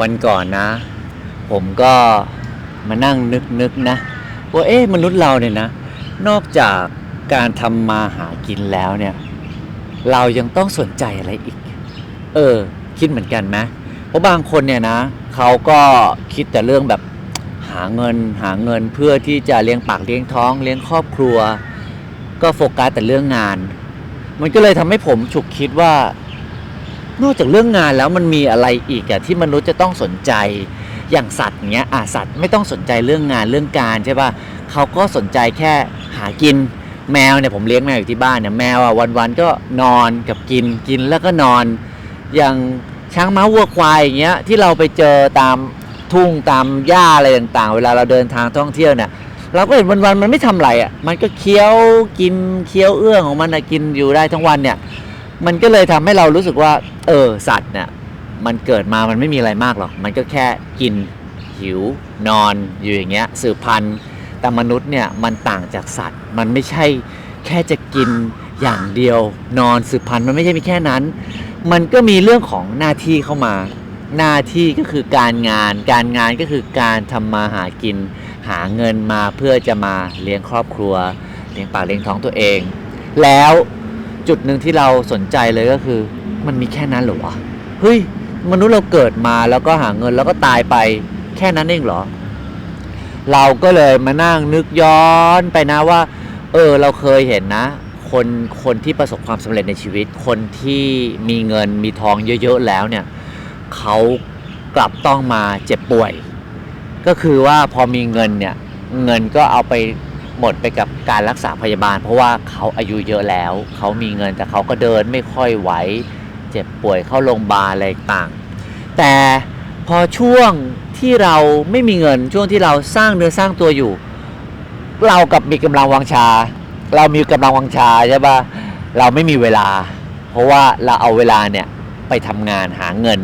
วันก่อนนะ ผมก็มานั่งนึกนึกๆนะว่าเอ๊ะมนุษย์เราเนี่ยนะ นอกจากการทำมาหากินแล้วเนี่ย เรายังต้องสนใจอะไรอีก เออ คิดเหมือนกันไหมเพราะบางคนเนี่ยนะเขาก็คิดแต่เรื่องแบบหาเงินหาเงินเพื่อที่จะเลี้ยงปากเลี้ยงท้องเลี้ยงครอบครัว ก็โฟกัสแต่เรื่องงาน มันก็เลยทำให้ผมฉุกคิดว่า นอกจากเรื่องงานแล้วมันมีอะไรอีกอะที่มนุษย์จะต้องสนใจอย่างสัตว์เนี้ยอะสัตว์ไม่ต้องสนใจเรื่องงานเรื่องการใช่ป่ะเขาก็สนใจแค่หากินแมวเนี่ยผมเลี้ยงแมวอยู่ที่บ้านเนี่ยแมวอะวันๆก็นอนกับกินกินแล้วก็นอน อย่างช้างม้าวัวควายอย่างเงี้ยที่เราไปเจอตามทุ่งตามหญ้าอะไรต่างๆ เวลาเราเดินทางท่องเที่ยวเนี่ยเราก็เห็นวันๆมันไม่ทำอะไรอะมันก็เคี้ยวกินเคี้ยวเอื้องของมันอะกินอยู่ได้ทั้งวันเนี่ย มันก็เลยทำให้เรารู้สึกว่า เออสัตว์เนี่ยมันเกิดมามันไม่มีอะไรมากหรอก มันก็แค่กินหิวนอนอยู่อย่างเงี้ยสืบพันธุ์แต่มนุษย์เนี่ยมันต่างจากสัตว์ มันไม่ใช่แค่จะกินอย่างเดียวนอนสืบพันธุ์มันไม่ใช่มีแค่นั้น มันก็มีเรื่องของหน้าที่เข้ามา หน้าที่ก็คือการงาน การงานก็คือการทำมาหากิน หาเงินมาเพื่อจะมาเลี้ยงครอบครัว เลี้ยงปากเลี้ยงท้องตัวเอง แล้ว จุดหนึ่งที่เราสนใจเลยก็คือ มันมีแค่นั้นเหรอวะเฮ้ยมนุษย์เราเกิดมาแล้วก็หาเงินแล้วก็ตายไปแค่นั้นเองเหรอ เราก็เลยมานั่งนึกย้อนไปนะว่า เออเราเคยเห็นนะ คนคนที่ประสบความสำเร็จในชีวิต คนที่มีเงินมีทองเยอะๆแล้วเนี่ยเขากลับต้องมาเจ็บป่วย ก็คือว่าพอมีเงินเนี่ยเงินก็เอาไป หมดไปกับการรักษาพยาบาล เพราะว่าเขาอายุเยอะแล้ว เขามีเงินแต่เขาก็เดินไม่ค่อยไหว เจ็บป่วยเข้าโรงพยาบาลอะไรต่าง แต่พอช่วงที่เราไม่มีเงินช่วงที่เราสร้างเนื้อสร้างตัวอยู่ เรากับมีกำลังวังชา เรามีกำลังวังชาใช่ปะเราไม่มีเวลา เพราะว่าเราเอาเวลาเนี่ยไปทำงานหาเงิน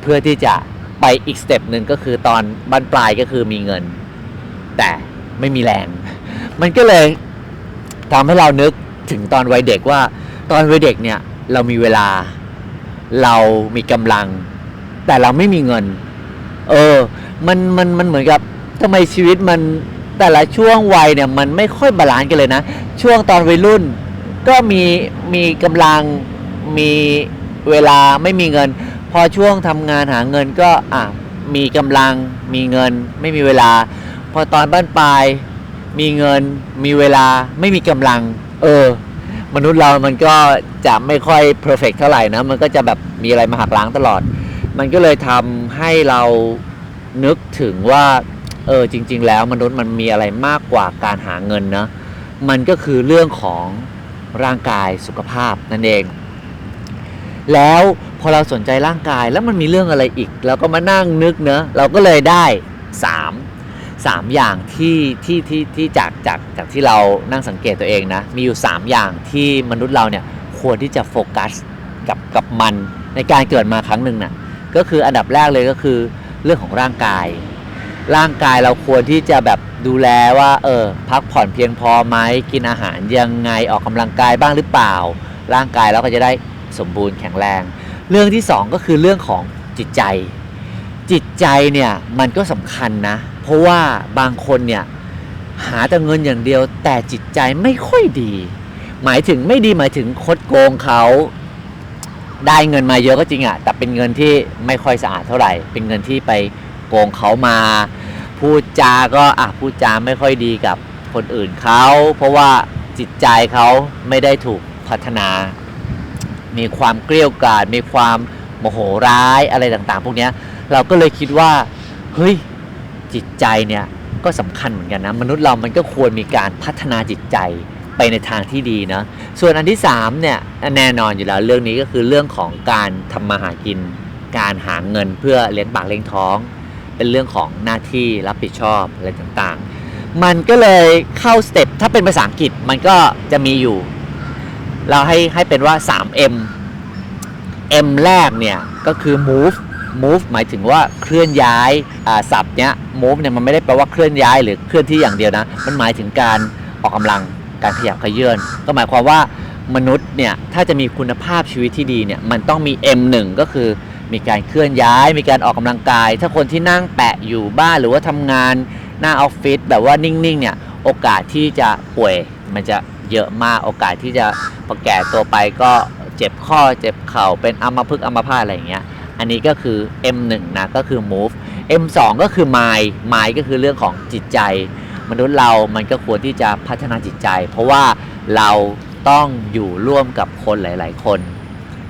เพื่อที่จะไปอีกสเต็ปหนึ่งก็คือตอนบั้นปลายก็คือมีเงิน แต่ไม่มีแรง มันก็เลยทำให้เรานึกถึงตอนวัยเด็กว่า ตอนวัยเด็กเนี่ยเรามีเวลา เรามีกำลัง แต่เราไม่มีเงิน เออ มันมันมันเหมือนกับทำไมชีวิตมันแต่ละช่วงวัยเนี่ยมันไม่ค่อยบาลานซ์กันเลยนะ ช่วงตอนวัยรุ่น ก็มีมีกำลังมีเวลาไม่มีเงิน พอช่วงทำงานหาเงินก็อะมีกำลังมีเงิน ไม่มีเวลา พอตอนบ้านปลาย มีเงินมีเวลาไม่มีกำลัง เออ มนุษย์เรามันก็จะไม่ค่อยเพอร์เฟกเท่าไหร่นะ มันก็จะแบบมีอะไรมาหักล้างตลอด มันก็เลยทำให้เรานึกถึงว่า เออจริง ๆ แล้วมนุษย์มันมีอะไรมากกว่าการหาเงินนะ มันก็คือเรื่องของร่างกายสุขภาพนั่นเอง แล้วพอเราสนใจร่างกายแล้วมันมีเรื่องอะไรอีกเราก็มานั่งนึกเนอะเราก็เลยได้สามสามอย่างที่ที่ที่ที่จากจากจากที่เรานั่งสังเกตตัวเองนะ มีอยู่ 3 อย่างที่มนุษย์เราเนี่ยควรที่จะโฟกัสกับกับมันในการเกิดมาครั้งหนึ่งน่ะก็คืออันดับแรกเลยก็คือเรื่องของร่างกาย ร่างกายเราควรที่จะแบบดูแลว่าเออพักผ่อนเพียงพอไหมกินอาหารยังไงออกกำลังกายบ้างหรือเปล่า ร่างกายเราก็จะได้สมบูรณ์แข็งแรง เรื่องที่สองก็คือเรื่องของจิตใจ จิตใจเนี่ยมันก็สำคัญนะ เพราะว่าบางคนเนี่ยหาแต่เงินอย่างเดียว แต่จิตใจไม่ค่อยดี หมายถึงไม่ดีหมายถึงคดโกงเขาได้เงินมาเยอะก็จริงอะแต่เป็นเงินที่ไม่ค่อยสะอาดเท่าไหร่ เป็นเงินที่ไปโกงเขามา พูดจาก็อะพูดจาไม่ค่อยดีกับคนอื่นเขา เพราะว่าจิตใจเขาไม่ได้ถูกพัฒนา มีความเกลี้ยวกล่อมมีความโมโหร้ายอะไรต่างๆ พวกนี้เราก็เลยคิดว่า เฮ้ย จิตใจเนี่ยก็สำคัญเหมือนกันนะมนุษย์เรามันก็ควรมีการพัฒนาจิตใจไปในทางที่ดีนะส่วนอันที่3เนี่ยแน่นอนอยู่แล้วเรื่องนี้ก็คือเรื่องของการทำมาหากิน การหาเงินเพื่อเลี้ยงปากเลี้ยงท้อง เป็นเรื่องของหน้าที่รับผิดชอบอะไรต่างๆ มันก็เลยเข้าสเต็ปถ้าเป็นภาษาอังกฤษมันก็จะมีอยู่ เราให้ให้เป็นว่า 3M M แรกเนี่ยก็คือ move move หมายถึงว่าเคลื่อนย้ายศัพท์เนี้ย move เนี่ยมันไม่ได้แปลว่าเคลื่อนย้ายหรือเคลื่อนที่อย่างเดียวนะ มันหมายถึงการออกกำลังการขยับขยื่นก็หมายความว่ามนุษย์เนี่ยถ้าจะมีคุณภาพชีวิตที่ดีเนี่ยมันต้องมี M1 ก็คือมีการเคลื่อนย้าย มีการออกกำลังกาย ถ้าคนที่นั่งแปะอยู่บ้านหรือว่าทำงานหน้าออฟฟิศแบบว่านิ่งๆเนี่ยโอกาสที่จะป่วยมันจะเยอะมากโอกาสที่จะพอแก่ตัวไปก็เจ็บข้อเจ็บเข่าเป็นอัมพฤกษ์อัมพาตอะไรอย่างเงี้ย อันนี้ก็คือ M1 นะก็คือ move M2 ก็คือ mind mind ก็คือเรื่องของจิตใจ มนุษย์เรามันก็ควรที่จะพัฒนาจิตใจ เพราะว่าเราต้องอยู่ร่วมกับคนหลาย ๆ คน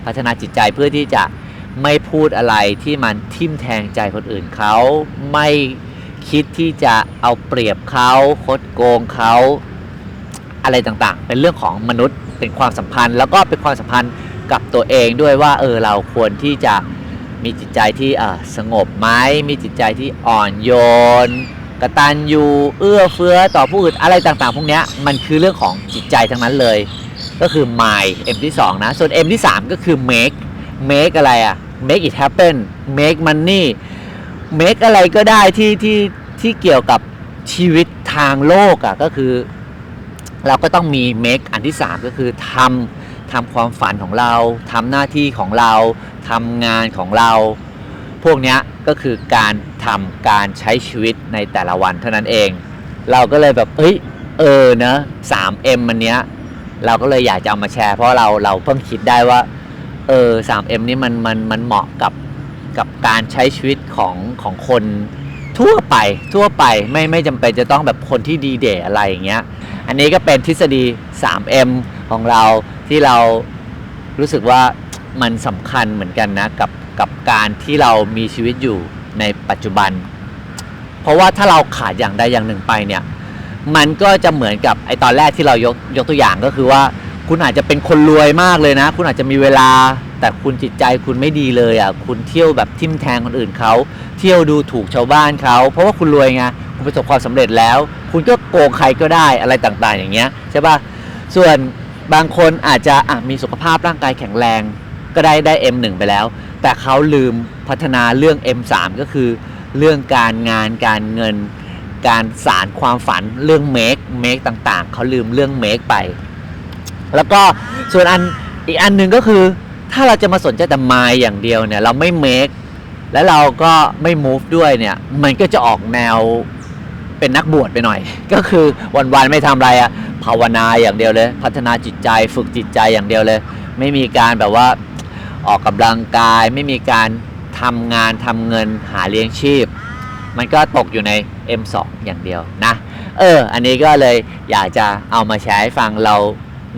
พัฒนาจิตใจเพื่อที่จะไม่พูดอะไรที่มันทิ่มแทงใจคนอื่นเขาไม่คิดที่จะเอาเปรียบเขาคดโกงเขาอะไรต่างๆ เป็นเรื่องของมนุษย์เป็นความสัมพันธ์ แล้วก็เป็นความสัมพันธ์กับตัวเองด้วยว่าเออเราควรที่จะ มีจิตใจที่สงบไหมมีจิตใจที่อ่อนโยนกระตัญญูเอื้อเฟื้อต่อผู้อื่นอะไรต่างๆ พวกนี้มันคือเรื่องของจิตใจทั้งนั้นเลย ก็คือ mind M ที่ 2 นะ ส่วน M ที่ 3 ก็คือ make make อะไรอะ make it happen make money make อะไรก็ได้ที่ที่ที่เกี่ยวกับชีวิตทางโลกอะก็คือ เราก็ต้องมี make อันที่ 3 ก็คือทำทำความฝันของเราทำหน้าที่ของเรา ทำงานของเรา พวกนี้ก็คือการทำการใช้ชีวิตในแต่ละวันเท่านั้นเอง เราก็เลยแบบเฮ้ยเออนะ 3M มันเนี้ยเราก็เลยอยากจะเอามาแชร์เพราะเราเราเพิ่งคิดได้ว่าเออ 3M นี่มันมันมันเหมาะกับกับการใช้ชีวิตของของคนทั่วไปทั่วไปไม่ไม่จำเป็นจะต้องแบบคนที่ดีเด่อะไรอย่างเงี้ย อันนี้ก็เป็นทฤษฎี 3M ของเราที่เรารู้สึกว่า มันสำคัญเหมือนกันนะกับกับการที่เรามีชีวิตอยู่ในปัจจุบัน เพราะว่าถ้าเราขาดอย่างใดอย่างหนึ่งไปเนี่ย มันก็จะเหมือนกับไอตอนแรกที่เรายกยกตัวอย่างก็คือว่า คุณอาจจะเป็นคนรวยมากเลยนะ คุณอาจจะมีเวลา แต่คุณจิตใจคุณไม่ดีเลยอะคุณเที่ยวแบบทิมแทงคนอื่นเขาเที่ยวดูถูกชาวบ้านเขาเพราะว่าคุณรวยไงคุณประสบความสำเร็จแล้ว คุณก็โกงใครก็ได้อะไรต่างๆ อย่างเงี้ยใช่ป่ะส่วนบางคนอาจจะะมีสุขภาพร่างกายแข็งแรง ก็ได้ได้ M1 ไปแล้ว แต่เขาลืมพัฒนาเรื่อง M3 ก็คือเรื่องการงานการเงิน การสารความฝันเรื่องเมคเมคต่างๆ เขาลืมเรื่องเมคไป แล้วก็ส่วนอันอีกอันหนึ่งก็คือถ้าเราจะมาสนใจแต่มายอย่างเดียวเนี่ย เราไม่เมคแล้วเราก็ไม่ move ด้วยเนี่ย มันก็จะออกแนวเป็นนักบวชไปหน่อย ก็คือวันๆไม่ทำอะไรอะภาวนาอย่างเดียวเลย พัฒนาจิตใจฝึกจิตใจอย่างเดียวเลย ไม่มีการแบบว่า ออกกำลังกาย ไม่มีการทำงานทำเงินหาเลี้ยงชีพ มันก็ตกอยู่ใน M2 อย่างเดียวนะ เออ อันนี้ก็เลยอยากจะเอามาแชร์ให้ฟังเรา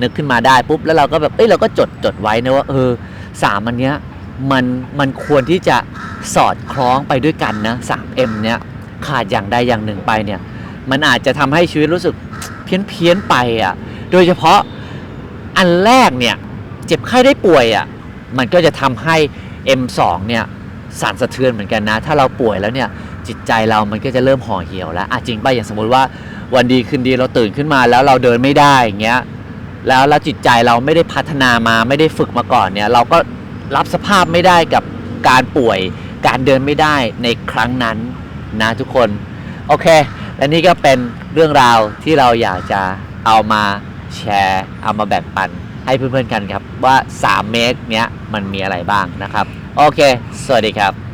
นึกขึ้นมาได้ปุ๊บ แล้วเราก็แบบเอ้ยเราก็จดจดไว้นะว่าเออสามอันเนี้ยมันมันควรที่จะสอดคล้องไปด้วยกันนะ 3M เนี้ยขาดอย่างใดอย่างหนึ่งไปเนี่ย มันอาจจะทำให้ชีวิตรู้สึกเพี้ยนเพี้ยนไปอะ โดยเฉพาะอันแรกเนี่ย เจ็บไข้ได้ป่วยอะ มันก็จะทำให้ M2 เนี่ยสั่นสะเทือนเหมือนกันนะ ถ้าเราป่วยแล้วเนี่ยจิตใจเรามันก็จะเริ่มห่อเหี่ยวแล้วอะจริงป่ะอย่างสมมุติว่าวันดีคืนดีเราตื่นขึ้นมาแล้วเราเดินไม่ได้อย่างเงี้ยแล้วแล้วจิตใจเราไม่ได้พัฒนามาไม่ได้ฝึกมาก่อนเนี่ยเราก็รับสภาพไม่ได้กับการป่วยการเดินไม่ได้ในครั้งนั้นนะทุกคนโอเค และนี่ก็เป็นเรื่องราวที่เราอยากจะเอามาแชร์ เอามาแบ่งปัน ให้เพื่อนๆกันครับว่า 3 เมตรเนี้ยมันมีอะไรบ้างนะครับ โอเค สวัสดีครับ